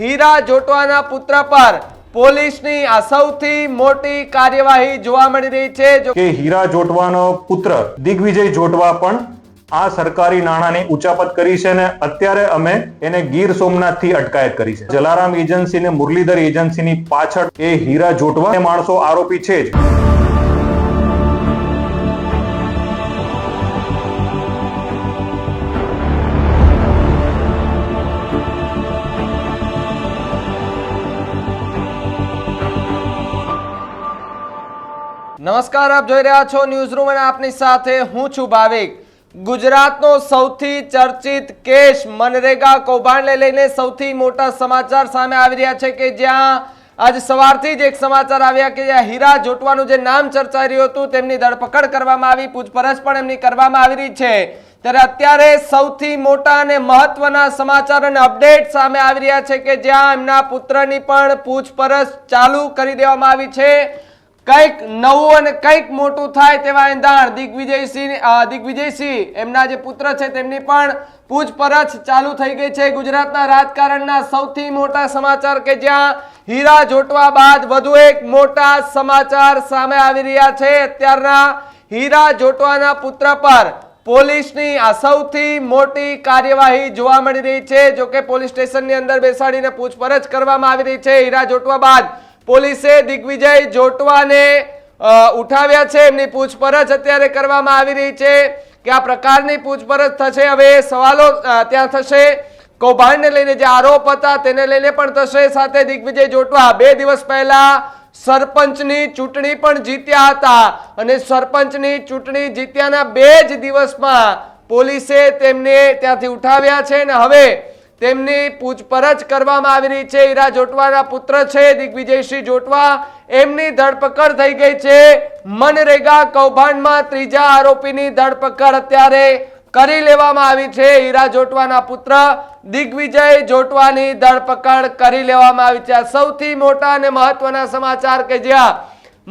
હીરા જોટવાના પુત્ર પર પોલીસની આ સૌથી મોટી કાર્યવાહી જોવા મળી રહી છે. કે હીરા જોટવાનો પુત્ર દિગ્વિજય જોટવા પણ આ સરકારી નાણાની ઉચાપત કરી છે અને અત્યારે અમે એને ગીર સોમનાથથી અટકાયત કરી છે. જલારામ એજન્સી ને મુરલીધર એજન્સી ની પાછળ એ હીરા જોટવા એ માણસો આરોપી છે જ. નમસ્કાર, આપ જોઈ રહ્યા છો ન્યૂઝ રૂમ અને આપની સાથે હું છું ભાવિક. ગુજરાતનો સૌથી ચર્ચિત કેસ મનરેગા કૌભાંડને લઈને સૌથી મોટા સમાચાર સામે આવી રહ્યા છે કે જ્યાં આજ સવારથી જ એક સમાચાર આવ્યા કે જ્યાં હીરા જોટવાનું જે નામ ચર્ચાઈ રહ્યું હતું, તેમની ધરપકડ કરવામાં આવી, પૂછપરછ પણ એમની કરવામાં આવી રહી છે. ત્યારે અત્યારે સૌથી મોટા અને મહત્વના સમાચાર અને અપડેટ સામે આવી રહ્યા છે કે જ્યાં એમના પુત્રની પણ પૂછપરછ ચાલુ કરી દેવામાં આવી છે. કંઈક નવું અને કંઈક મોટું થાય તેવા એંધાણ. દિગ્વિજયસિંહ દિગ્વિજયસિંહ એમના જે પુત્ર છે તેમની પણ પૂછપરછ ચાલુ થઈ ગઈ છે. ગુજરાતના રાજકારણના સૌથી મોટા સમાચાર કે જ્યાં હીરા જોટવા બાદ વધુ એક મોટા સમાચાર સામે આવી રહ્યા છે. અત્યારના હીરા જોટવાના પુત્ર પર પોલીસની આ સૌથી મોટી કાર્યવાહી જોવા મળી રહી છે. જોકે પોલીસ સ્ટેશનની અંદર બેસાડીને પૂછપરછ કરવામાં આવી રહી છે. હીરા જોટવા બાદ પોલીસે દિગ્વિજય જોટવાને ઉઠાવ્યા છે. એમની પૂછપરછ અત્યારે કરવામાં આવી રહી છે કે આ પ્રકારની પૂછપરછ થશે. હવે સવાલો ત્યાં થશે. કૌભાંડને લઈને જે આરોપ હતા તેને લઈને પણ થશે. સાથે દિગ્વિજય જોટવા બે દિવસ પહેલા સરપંચની ચૂંટણી પણ જીત્યા હતા અને સરપંચની ચૂંટણી જીત્યાના બે જ દિવસમાં પોલીસે તેમને ત્યાંથી ઉઠાવ્યા છે અને હવે તેમની પૂછપરછ કરવામાં આવી રહી છે. ઈરા જોટવાના પુત્ર છે દિગ્વિજયસિંહ જોટવા. એમની ધરપકડ થઈ ગઈ છે. મનરેગા કૌભાંડમાં ત્રીજા આરોપીની ધરપકડ અત્યારે કરી લેવામાં આવી છે. ઈરા જોટવાના પુત્ર દિગ્વિજય જોટવાની ધરપકડ કરી લેવામાં આવી છે. આ સૌથી મોટા અને મહત્વના સમાચાર કે જ્યાં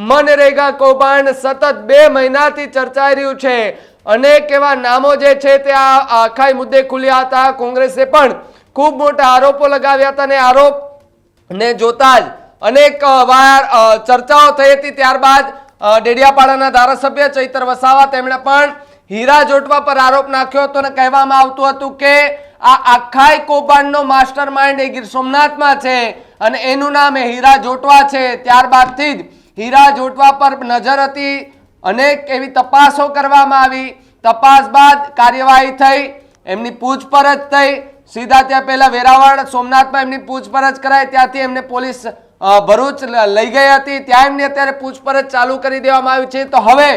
મનરેગા કૌભાંડ સતત બે મહિનાથી ચર્ચાઈ રહ્યું છે. અનેક એવા નામો જે છે તે આ આખા મુદ્દે ખુલ્યા હતા. કોંગ્રેસે પણ ખૂબ મોટા આરોપો લગાવ્યા હતા અને આરોપને જોતા જ અનેક વાર ચર્ચાઓ થઈ હતી. ત્યારબાદ ડેડિયાપાડાના ધારાસભ્ય ચૈતર વસાવા તેમણે પણ હીરા જોટવા પર આરોપ નાખ્યો હતો અને કહેવામાં આવતું હતું કે આ આખાય કૌભાંડનો માસ્ટર માઇન્ડ એ ગીર સોમનાથમાં છે અને એનું નામ એ હીરા જોટવા છે. ત્યારબાદથી જ હીરા જોટવા પર નજર હતી. અનેક એવી તપાસો કરવામાં આવી. તપાસ બાદ કાર્યવાહી થઈ. એમની પૂછપરછ થઈ. સીધા ત્યાં પહેલાં વેરાવળ, સોમનાથમાં એમની પૂછપરછ કરાય ત્યાંથી એમને પોલીસ ભરૂચ લઈ ગઈ હતી. ત્યાં એમની અત્યારે પૂછપરછ ચાલુ કરી દેવામાં આવી છે. તો હવે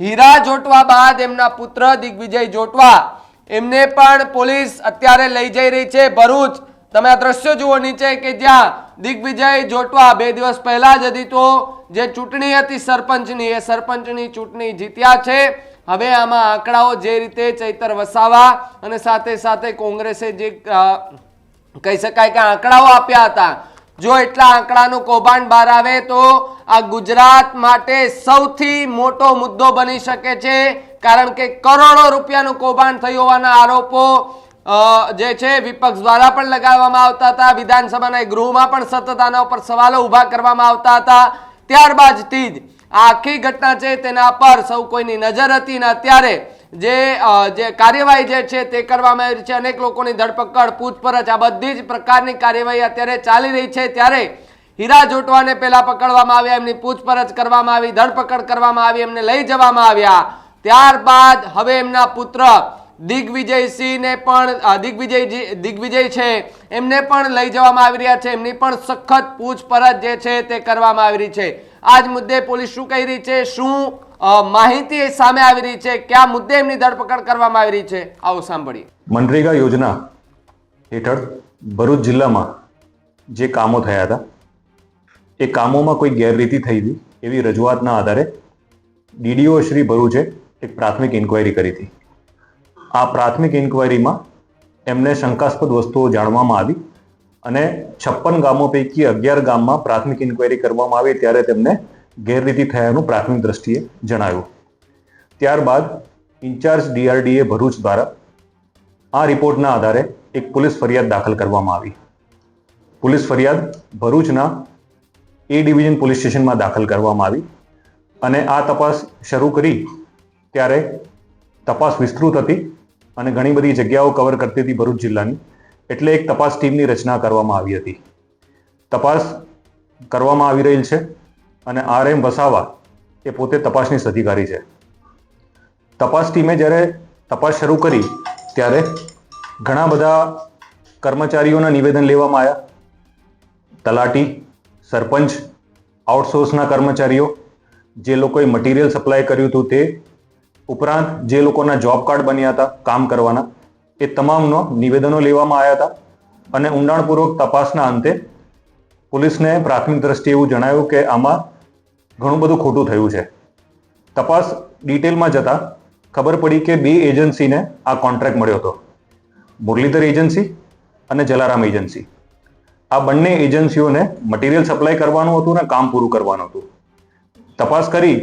હીરા જોટવા બાદ એમના પુત્ર દિગ્વિજય જોટવા એમને પણ પોલીસ અત્યારે લઈ જઈ રહી છે. ભરૂચ, તમે આ દ્રશ્યો જુઓ નીચે કે જ્યાં દિગ્વિજય જોટવા બે દિવસ પહેલા જ હતી તો જે ચૂંટણી હતી સરપંચની, એ સરપંચની ચૂંટણી જીત્યા છે. હવે આમાં આંકડાઓ જે રીતે ચૈતર વસાવા અને સાથે સાથે કોંગ્રેસે જે કહી શકાય કે આંકડાઓ આપ્યા હતા. જો એટલા આંકડાનું કૌભાંડ બહાર આવે તો આ ગુજરાત માટે સૌથી મોટો મુદ્દો બની શકે છે. કારણ કે કરોડો રૂપિયાનું કૌભાંડ થયું હોવાના આરોપો જે છે વિપક્ષ દ્વારા પણ લગાવવામાં આવતા હતા. વિધાનસભાના ગૃહમાં પણ સતત આના ઉપર સવાલો ઊભા કરવામાં આવતા હતા. ત્યારબાદથી જ આ આખી ઘટના છે તેના પર સૌ કોઈની નજર હતી ને અત્યારે જે જે કાર્યવાહી જે છે તે કરવામાં આવી છે. અનેક લોકોની ધરપકડ, પૂછપરછ, આ બધી જ પ્રકારની કાર્યવાહી અત્યારે ચાલી રહી છે. ત્યારે હીરા જોટવાને પહેલા પકડવામાં આવ્યા, એમની પૂછપરછ કરવામાં આવી, ધરપકડ કરવામાં આવી, એમને લઈ જવામાં આવ્યા. ત્યારબાદ હવે એમના પુત્ર દિગ્વિજયસિંહને પણ દિગ્વિજયજી દિગ્વિજય છે, એમને પણ લઈ જવામાં આવી રહ્યા છે. એમની પણ સખત પૂછપરછ જે છે તે કરવામાં આવી રહી છે. આજ મુદ્દે પોલીસ શું કહી રહી છે? શું માહિતી સામે આવી રહી છે? કયા મુદ્દે એમની ધરપકડ કરવામાં આવી રહી છે? આવો સાંભળીએ. મનરેગા યોજના હેઠળ ભરૂચ જિલ્લામાં જે કામો થયા હતા, એ કામોમાં કોઈ ગેરરીતિ થઈ હતી એવી રજૂઆતના આધારે ડીડીઓ શ્રી ભરૂચે એક પ્રાથમિક ઇન્કવાયરી કરી હતી. આ પ્રાથમિક ઇન્કવાયરીમાં એમને શંકાસ્પદ વસ્તુઓ જાણવામાં આવી અને છપ્પન ગામો પૈકી અગિયાર ગામમાં પ્રાથમિક ઇન્કવાયરી કરવામાં આવી ત્યારે તેમને ગેરરીતિ થયાનું પ્રાથમિક દ્રષ્ટિએ જણાયું. ત્યારબાદ ઇન્ચાર્જ ડીઆરડીએ ભરૂચ દ્વારા આ રિપોર્ટના આધારે એક પોલીસ ફરિયાદ દાખલ કરવામાં આવી. પોલીસ ફરિયાદ ભરૂચના એ ડિવિઝન પોલીસ સ્ટેશનમાં દાખલ કરવામાં આવી અને આ તપાસ શરૂ કરી ત્યારે તપાસ વિસ્તૃત હતી અને ઘણી બધી જગ્યાઓ કવર કરતી હતી ભરૂચ જિલ્લાની. એટલે એક તપાસ ટીમની રચના કરવામાં આવી હતી. તપાસ કરવામાં આવી રહેલ છે અને આર એમ વસાવા એ પોતે તપાસની અધિકારી છે. તપાસ ટીમે જ્યારે તપાસ શરૂ કરી ત્યારે ઘણા બધા કર્મચારીઓના નિવેદન લેવામાં આવ્યા. તલાટી, સરપંચ, આઉટસોર્સના કર્મચારીઓ, જે લોકોએ મટીરિયલ સપ્લાય કર્યું હતું તે ઉપરાંત જે લોકોના જોબ કાર્ડ બન્યા હતા કામ કરવાના એ તમામનો નિવેદનો લેવામાં આવ્યા હતા અને ઊંડાણપૂર્વક તપાસના અંતે પોલીસને પ્રાથમિક દ્રષ્ટિએ એવું જણાવ્યું કે આમાં ઘણું બધું ખોટું થયું છે. તપાસ ડિટેલમાં જતા ખબર પડી કે બે એજન્સીને આ કોન્ટ્રાક્ટ મળ્યો હતો. મુરલીધર એજન્સી અને જલારામ એજન્સી. આ બંને એજન્સીઓને મટીરિયલ સપ્લાય કરવાનું હતું અને કામ પૂરું કરવાનું હતું. તપાસ કરી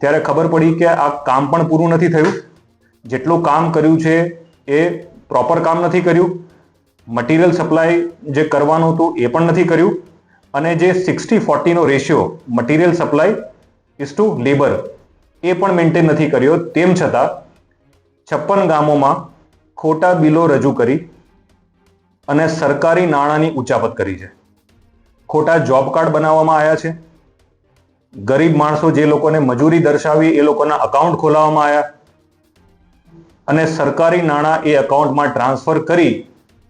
ત્યારે ખબર પડી કે આ કામ પણ પૂરું નથી થયું. જેટલું કામ કર્યું છે એ પ્રોપર કામ નથી કર્યું. મટીરિયલ સપ્લાય જે કરવાનું હતું એ પણ નથી કર્યું. અને જે sixty ફોર્ટીનો ratio material supply is to labour એ પણ મેન્ટેન નથી કર્યો. તેમ છતાં છપ્પન ગામોમાં ખોટા બિલો રજૂ કરી અને સરકારી નાણાંની ઉચાપત કરી છે. ખોટા જોબ કાર્ડ બનાવવામાં આવ્યા છે. ગરીબ માણસો જે લોકોને મજૂરી દર્શાવી એ લોકોના અકાઉન્ટ ખોલાવવામાં આવ્યા. અને સરકારી નાણાં એ અકાઉન્ટમાં ટ્રાન્સફર કરી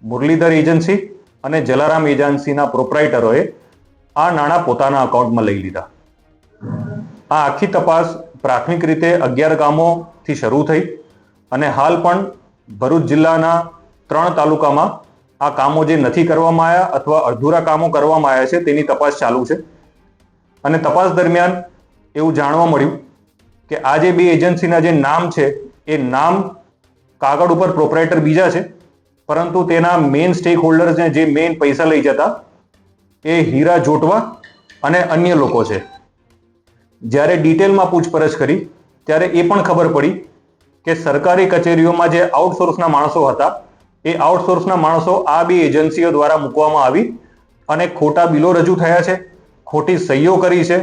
મુરલીધર એજન્સી અને જલારામ એજન્સીના પ્રોપરાઇટરોએ આ નાણાં પોતાના અકાઉન્ટમાં લઈ લીધા. આ આખી તપાસ પ્રાથમિક રીતે અગિયાર ગામોથી શરૂ થઈ અને હાલ પણ ભરૂચ જિલ્લાના ત્રણ તાલુકામાં આ કામો જે નથી કરવામાં આવ્યા અથવા અધૂરા કામો કરવામાં આવ્યા છે તેની તપાસ ચાલુ છે. અને તપાસ દરમિયાન એવું જાણવા મળ્યું કે આ જે બે એજન્સીના જે નામ છે એ નામ કાગળ ઉપર પ્રોપરાઇટર બીજા છે, પરંતુ તેના મેઇન સ્ટેક હોલ્ડર્સને જે મેઇન પૈસા લઈ જતા, એ હીરા જોટવા અને અન્ય લોકો છે. જ્યારે ડિટેલમાં પૂછપરછ કરી, ત્યારે એ પણ ખબર પડી કે સરકારી કચેરીઓમાં જે આઉટસોર્સના માણસો હતા, એ આઉટસોર્સના માણસો આ બે એજન્સીઓ દ્વારા મૂકવામાં આવી અને ખોટા બિલો રજૂ થયા છે, ખોટી સહીઓ કરી છે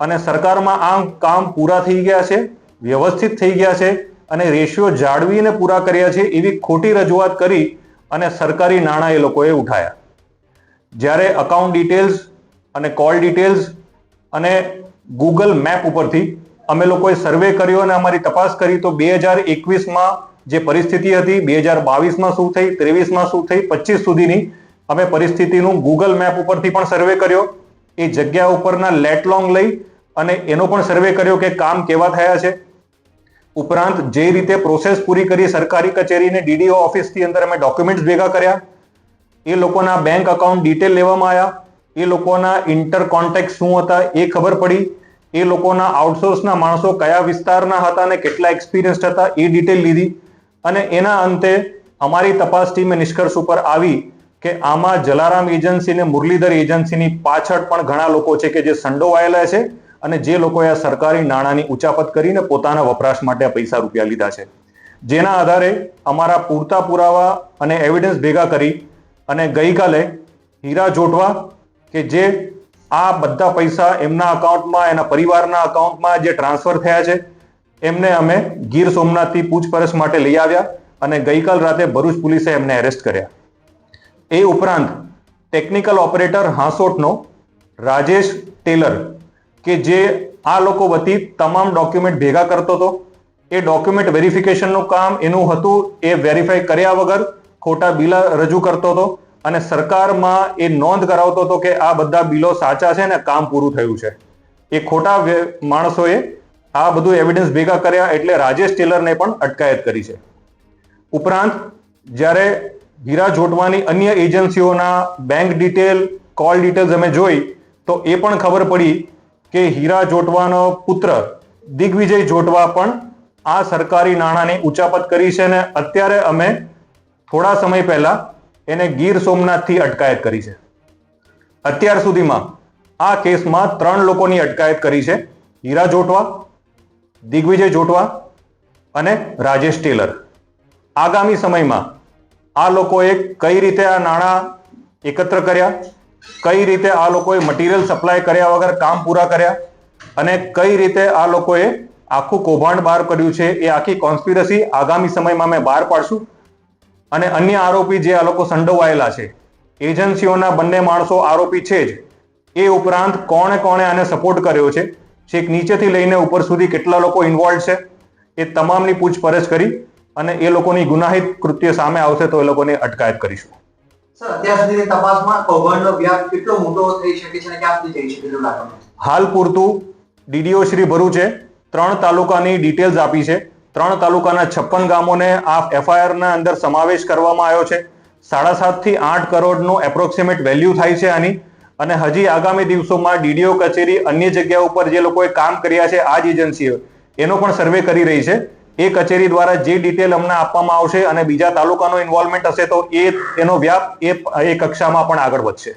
અને સરકારમાં આ કામ પૂરા થઈ ગયા છે, વ્યવસ્થિત થઈ ગયા છે અને રેશિયો જાળવીને પૂરા કર્યા છે એવી ખોટી રજૂઆત કરી અને સરકારી નાણાં એ લોકોએ ઉઠાયા. જ્યારે અકાઉન્ટ ડિટેલ્સ અને કોલ ડિટેલ્સ અને ગૂગલ મેપ ઉપરથી અમે લોકોએ સર્વે કર્યો અને અમારી તપાસ કરી તો બે હજાર એકવીસમાં જે પરિસ્થિતિ હતી, બે હજાર બાવીસમાં શું થઈ, ત્રેવીસમાં શું થઈ, પચીસ સુધીની અમે પરિસ્થિતિનું ગૂગલ મેપ ઉપરથી પણ સર્વે કર્યો. એ જગ્યા ઉપરના લેટલોંગ લઈ અને એનો પણ સર્વે કર્યો કે કામ કેવા થયા છે. ઉપરાંત જે રીતે પ્રોસેસ પૂરી કરી સરકારી કચેરીને ડીડીઓ ઓફિસથી અંદર અમે ડોક્યુમેન્ટ્સ ભેગા કર્યા. એ લોકોના બેંક અકાઉન્ટ ડિટેલ લેવામાં આવ્યા. એ લોકોના ઇન્ટર કોન્ટેક્ટ શું હતા એ ખબર પડી. એ લોકોના આઉટસોર્સના માણસો કયા વિસ્તારના હતા અને કેટલા એક્સપિરિયન્સ હતા એ ડિટેલ લીધી. અને એના અંતે અમારી તપાસ ટીમે નિષ્કર્ષ ઉપર આવી કે આમાં જલારામ એજન્સી ને મુરલીધર એજન્સીની પાછળ પણ ઘણા લોકો છે કે જે સંડોવાયેલા છે. અને જે લોકોએ આ સરકારી નાણાંની ઉચાપત કરીને પોતાના વપરાશ માટે પૈસા રૂપિયા લીધા છે. જેના આધારે અમારા પૂરતા પુરાવા અને એવિડન્સ ભેગા કરી અને ગઈકાલે હીરા જોટવા કે જે આ બધા પૈસા એમના અકાઉન્ટમાં એના પરિવારના અકાઉન્ટમાં જે ટ્રાન્સફર થયા છે, એમને અમે ગીર સોમનાથથી પૂછપરછ માટે લઈ આવ્યા અને ગઈકાલ રાતે ભરૂચ પોલીસે એમને એરેસ્ટ કર્યા. એ ઉપરાંત ટેકનિકલ ઓપરેટર હાંસોટનો રાજેશ ટેલર કે જે આ લોકો વતી તમામ ડોક્યુમેન્ટ ભેગા કરતો હતો. એ ડોક્યુમેન્ટ વેરિફિકેશનનું કામ એનું હતું, એ વેરીફાઈ કર્યા વગર ખોટા બિલા રજૂ કરતો હતો અને સરકારમાં એ નોંધ કરાવતો હતો કે આ બધા બિલો સાચા છે ને કામ પૂરું થયું છે. એ ખોટા માણસોએ આ બધું એવિડન્સ ભેગા કર્યા એટલે રાજેશ ટેલરને પણ અટકાયત કરી છે. ઉપરાંત, જ્યારે હીરા જોટવાની અન્ય એજન્સીઓના બેંક ડિટેલ કોલ ડિટેલ્સ અમે જોઈ, તો એ પણ ખબર પડી કે હીરા જોટવાનો પુત્ર દિગ્વિજય જોટવા પણ આ સરકારી નાણાંની ઉચાપત કરી છે અને અત્યારે અમે થોડા સમય પહેલા એને ગીર સોમનાથથી અટકાયત કરી છે. અત્યાર સુધીમાં આ કેસમાં ત્રણ લોકોની અટકાયત કરી છે. હીરા જોટવા, દિગ્વિજય જોટવા અને રાજેશ ટેલર. આગામી સમયમાં આ લોકોએ કઈ રીતે આ નાણાં એકત્ર કર્યા? કઈ રીતે આ લોકોએ મટીરિયલ સપ્લાય કર્યા વગર કામ પૂરા કર્યા અને કઈ રીતે આ લોકોએ આખું કૌભાંડ બહાર કર્યું છે એ આખી કોન્સ્પિરસી આગામી સમયમાં અમે બહાર પાડશું. અને અન્ય આરોપી જે આ લોકો સંડોવાયેલા છે, એજન્સીઓના બંને માણસો આરોપી છે જ. એ ઉપરાંત કોણે કોણે આને સપોર્ટ કર્યો છે છેક નીચેથી લઈને ઉપર સુધી કેટલા લોકો ઇન્વોલ્વ છે, એ તમામની પૂછપરછ કરી અને એ લોકોની ગુનાહિત કૃત્ય સામે આવશે તો એ લોકોની અટકાયત કરીશું. હાલ પૂરતું ડીડીઓ શ્રી ભરૂચે ત્રણ તાલુકાની ડિટેલ્સ આપી છે. ત્રણ તાલુકાના છપ્પન ગામોને આ એફઆઈઆર ના અંદર સમાવેશ કરવામાં આવ્યો છે. સાડા સાતથી આઠ કરોડનો એપ્રોક્સિમેટ વેલ્યુ થાય છે આની. અને હજી આગામી દિવસોમાં ડીડીઓ કચેરી અન્ય જગ્યા ઉપર જે લોકોએ કામ કર્યા છે આ જ એજન્સીઓ એનો પણ સર્વે કરી રહી છે. એ કચેરી દ્વારા જે ડિટેલ અમને આપવામાં આવશે અને બીજા તાલુકાનો ઇન્વોલ્વમેન્ટ હશે તો એ, એનો વ્યાપ એ કક્ષામાં પણ આગળ વધશે.